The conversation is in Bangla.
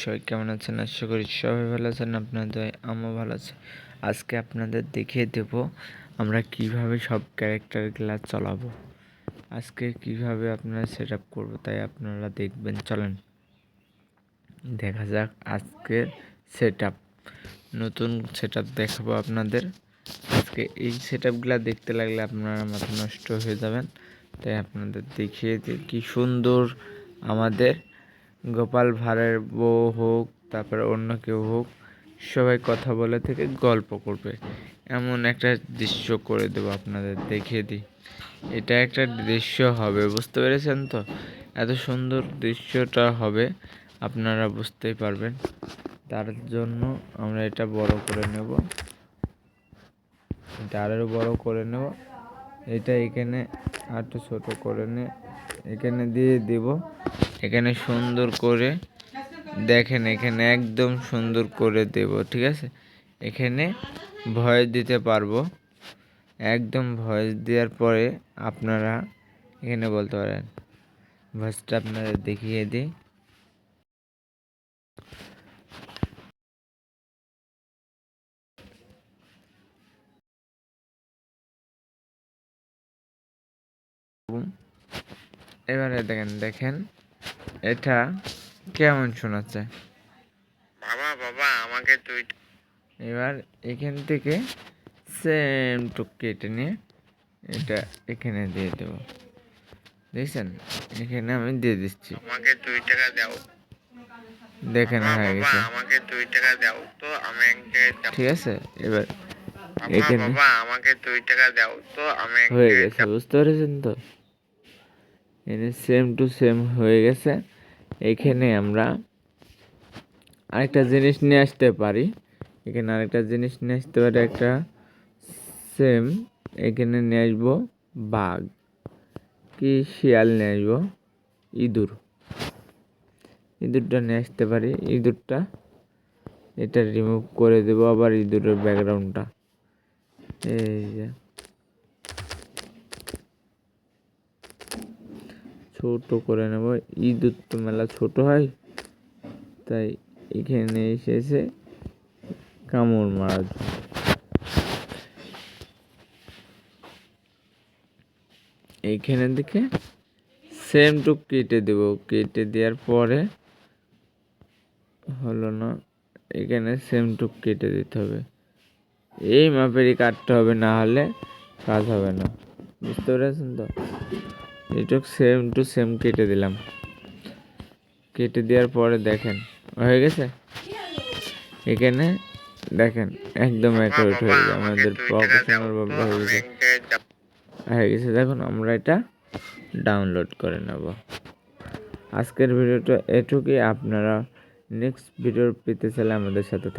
সবাই কেমন আছেন? আশা করি সবাই ভালো আছেন আপনাদের আমিও ভালো আছি। আজকে আপনাদের দেখিয়ে দেব আমরা কীভাবে সব ক্যারেক্টারগুলো চালাবো। আজকে কীভাবে আপনারা সেট আপ করব তাই আপনারা দেখবেন, চলেন। দেখা যাক আজকের সেট আপ নতুন সেট আপ দেখাবো আপনাদের। আজকে এই সেট দেখতে লাগলে আপনারা মাথা নষ্ট হয়ে যাবেন। তাই আপনাদের দেখিয়ে দিই কি সুন্দর আমাদের গোপাল ভাঁড়ের বউ হোক, তারপরে অন্য কেউ হোক, সবাই কথা বলে থেকে গল্প করবে। এমন একটা দৃশ্য করে দেবো আপনাদের, দেখিয়ে দিই। এটা একটা দৃশ্য হবে, বুঝতে পেরেছেন তো? এত সুন্দর দৃশ্যটা হবে, আপনারা বুঝতেই পারবেন। তার জন্য আমরা এটা বড় করে নেব। এটা আরও বড় করে নেব। এটা এখানে আরেকটু ছোট করে নে। এখানে দিয়ে দিব। এখানে সুন্দর করে দেখেন, এখানে একদম সুন্দর করে দেব, ঠিক আছে? এখানে ভয়েস দিতে পারব। একদম ভয়েস দেওয়ার পরে আপনারা এখানে বলতে পারেন, ভয়েসটা আপনারা দেখিয়ে দিই। এবারে দেখেন দেখেন এটা কেমন শোনাচ্ছে? বাবা বাবা আমাকে তুই এবার এখান থেকে সেম টু কেটে নিয়ে এটা এখানে দিয়ে দেবো। দেখছেন? এখানে আমি দিয়ে দিচ্ছি। আমাকে দুই টাকা দাও। দেখেন হয়ে গেছে। আমাকে দুই টাকা দাও তো আমি ঠিক আছে এবার বাবা, এখানে বাবা আমাকে দুই টাকা দাও তো আমি হয়ে গেছে বুঝতে পেরেছেন তো? সেম টু সেম হয়ে গেছে। এখানে আমরা আরেকটা জিনিস নিয়ে আসতে পারি। এখানে আরেকটা জিনিস নিয়ে আসতে পারি, একটা সেম এখানে নিয়ে আসব বাঘ। কি শিয়াল নিয়ে আসব? ইঁদুর। ইঁদুরটা নিয়ে আসতে পারি। ইঁদুরটা এটা রিমুভ করে দেবো আবার ইঁদুরের ব্যাকগ্রাউন্ডটা এই যে। ছোট করে নেব। ইঁদুর তো মেলা ছোট হয়, তাই এখানে এসেছে কামড় মারার জন্য। এইখানে দিকে সেম টু কেটে দেব। কেটে দেওয়ার পরে হলো না, এখানে সেম টু কেটে দিতে হবে। এই মাপেরই কাটতে হবে, না হলে কাজ হবে না। বুঝতে পেরেছেন তো? এটুক সেম টু সেম কেটে দিলাম। কেটে দেওয়ার পরে দেখেন, হয়ে গেছে? এখানে দেখেন, একদম অ্যাকুরেট হয়ে গেছে, আমাদের প্রফেশনাল ভাবে হয়ে গেছে। হয়ে গেছে, দেখুন, আমরা এটা ডাউনলোড করে নেব। আজকের ভিডিওটা এটুকুই, আপনারা নেক্সট ভিডিও পেতে চাইলে আমাদের সাথে থাকুন।